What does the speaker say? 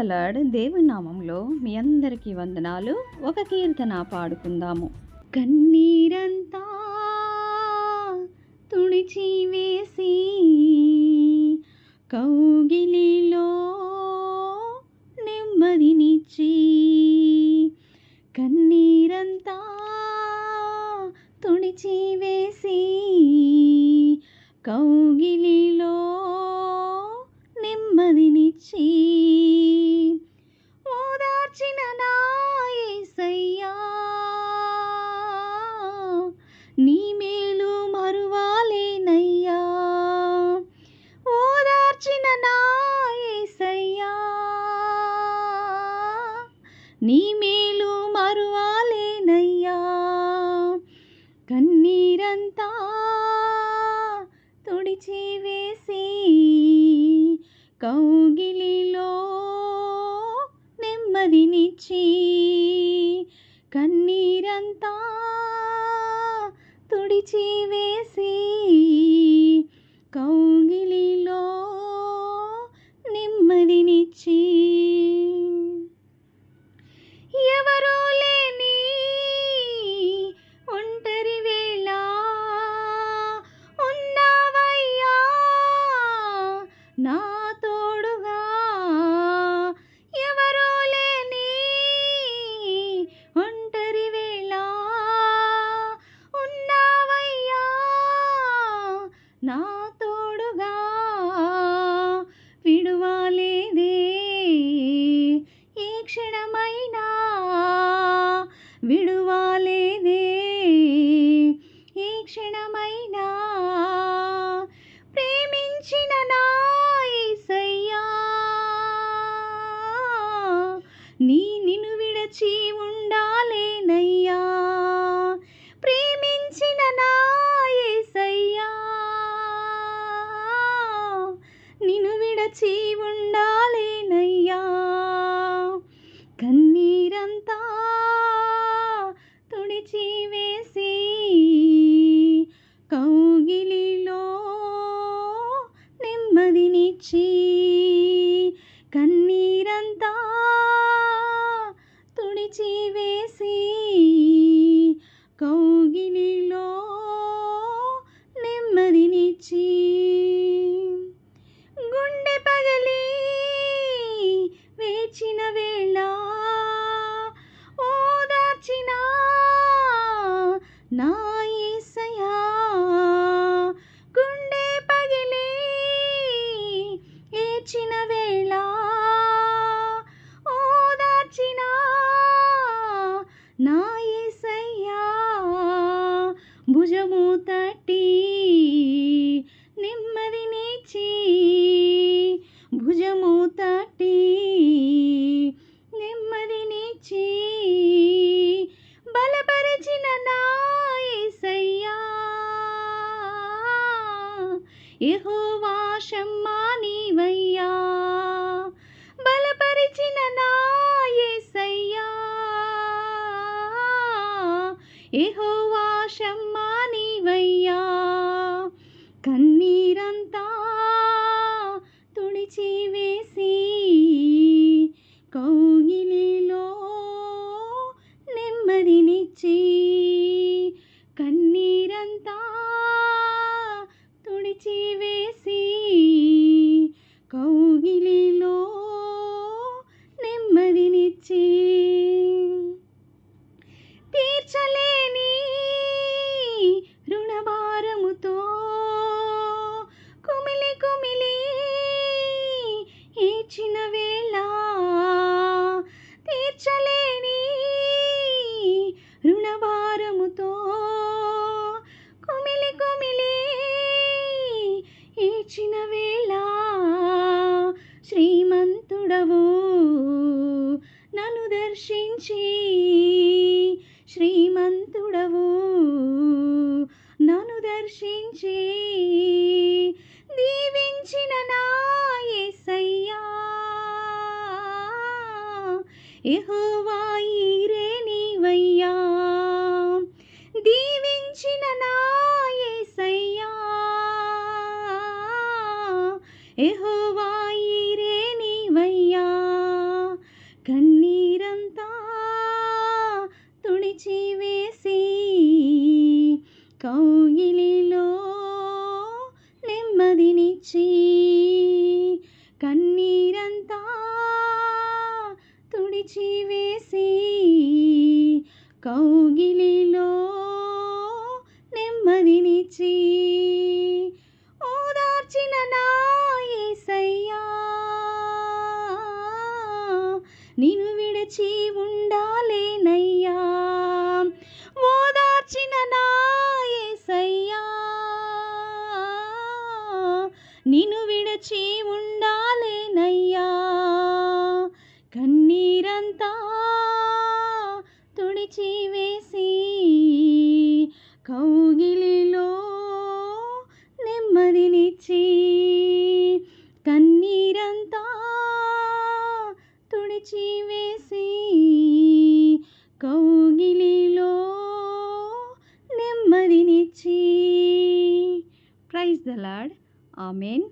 ప్రైసలాడ్ దేవుని నామంలో మీ అందరికీ వందనాలు. ఒక కీర్తన పాడుకుందాము. కన్నీరంతా తుడిచి వేసి కౌగిలిలో నెమ్మదినిచ్చి కన్నీరంతా తుడిచి వేసి కౌగిలి మేలు మరువాలేనయ్యా. కన్నీరంతా తుడిచి వేసి కౌగి విడువాలేదే. ఏ క్షణమైనా ప్రేమించిన నా యేసయ్యా నీ నిన్ను విడచి ఉండాలేనయ్యా. ప్రేమించిన నా యేసయ్యా నిన్ను విడచి వేళ ఓదార్చిన నా యేసయ్యా భుజము తట్టి నెమ్మదినిచ్చి భుజము తట్టి నెమ్మదినిచ్చి బలపరిచిన నా యేసయ్యా యెహోవా షమ్మా నీవయ్యా ఏహోవా షమ్మా నీవయ్యా. కన్నీరంతా తుడిచి వేసి కౌగిలిలో నెమ్మదినిచ్చి కన్నీరంతా తుడిచి వేసి ఎహోవాయిరే నీవయ్యా. దీవించిన నా ఏసయ్యా. ఎహోవాయిరే నీవయ్యా. కన్నీరంతా తుడిచివేసి కౌగిలిలో నెమ్మదినిచ్చి అంతా తుడిచి వేసి కౌగిలిలో నెమ్మదినిచ్చి కన్నీరంతా తుడిచి వేసి కౌగిలిలో నెమ్మదినిచ్చి. Praise the Lord amen.